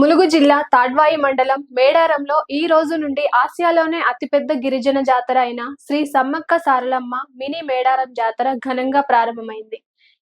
ములుగు జిల్లా తాడ్వాయి మండలం మేడారంలో ఈ రోజు నుండి ఆసియాలోనే అతిపెద్ద గిరిజన జాతర అయిన శ్రీ సమ్మక్క సారలమ్మ మినీ మేడారం జాతర ఘనంగా ప్రారంభమైంది.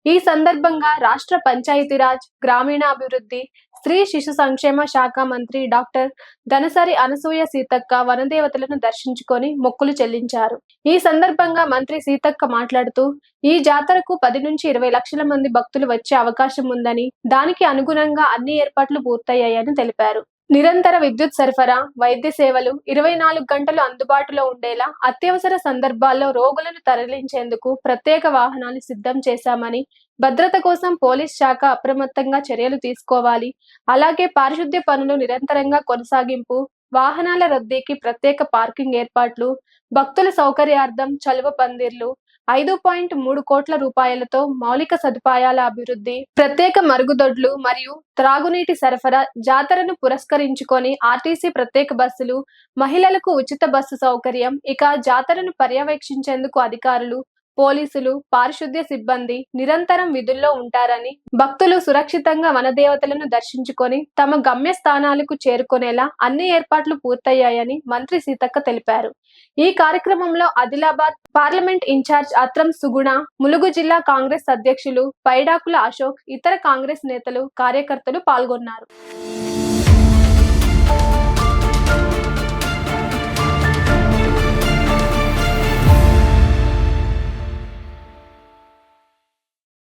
ఈ సందర్భంగా రాష్ట్ర పంచాయతీరాజ్ గ్రామీణాభివృద్ధి స్త్రీ శిశు సంక్షేమ శాఖ మంత్రి డాక్టర్ ధనసరి అనసూయ సీతక్క వనదేవతలను దర్శించుకొని మొక్కులు చెల్లించారు. ఈ సందర్భంగా మంత్రి సీతక్క మాట్లాడుతూ ఈ జాతరకు పది నుంచి ఇరవై లక్షల మంది భక్తులు వచ్చే అవకాశం ఉందని దానికి అనుగుణంగా అన్ని ఏర్పాట్లు పూర్తయ్యాయని తెలిపారు. నిరంతర విద్యుత్ సరఫరా వైద్య సేవలు ఇరవై నాలుగు గంటలు అందుబాటులో ఉండేలా అత్యవసర సందర్భాల్లో రోగులను తరలించేందుకు ప్రత్యేక వాహనాలు సిద్ధం చేశామని భద్రత కోసం పోలీస్ శాఖ అప్రమత్తంగా చర్యలు తీసుకోవాలి. అలాగే పారిశుద్ధ్య పనులు నిరంతరంగా కొనసాగింపు వాహనాల రద్దీకి ప్రత్యేక పార్కింగ్ ఏర్పాట్లు భక్తుల సౌకర్యార్థం చలువ పందిర్లు ఐదు పాయింట్ మూడు కోట్ల రూపాయలతో మౌలిక సదుపాయాల అభివృద్ధి ప్రత్యేక మరుగుదొడ్లు మరియు త్రాగునీటి సరఫరా జాతరను పురస్కరించుకొని ఆర్టీసీ ప్రత్యేక బస్సులు మహిళలకు ఉచిత బస్సు సౌకర్యం ఇక జాతరను పర్యవేక్షించేందుకు అధికారులు పోలీసులు పారిశుద్ధ్య సిబ్బంది నిరంతరం విధుల్లో ఉంటారని భక్తులు సురక్షితంగా వనదేవతలను దర్శించుకొని తమ గమ్య స్థానాలకు చేరుకునేలా అన్ని ఏర్పాట్లు పూర్తయ్యాయని మంత్రి సీతక్క తెలిపారు. ఈ కార్యక్రమంలో Adilabad parliament in charge Atram Suguna Mulugu జిల్లా కాంగ్రెస్ అధ్యక్షులు పైడాకుల అశోక్ ఇతర కాంగ్రెస్ నేతలు కార్యకర్తలు పాల్గొన్నారు.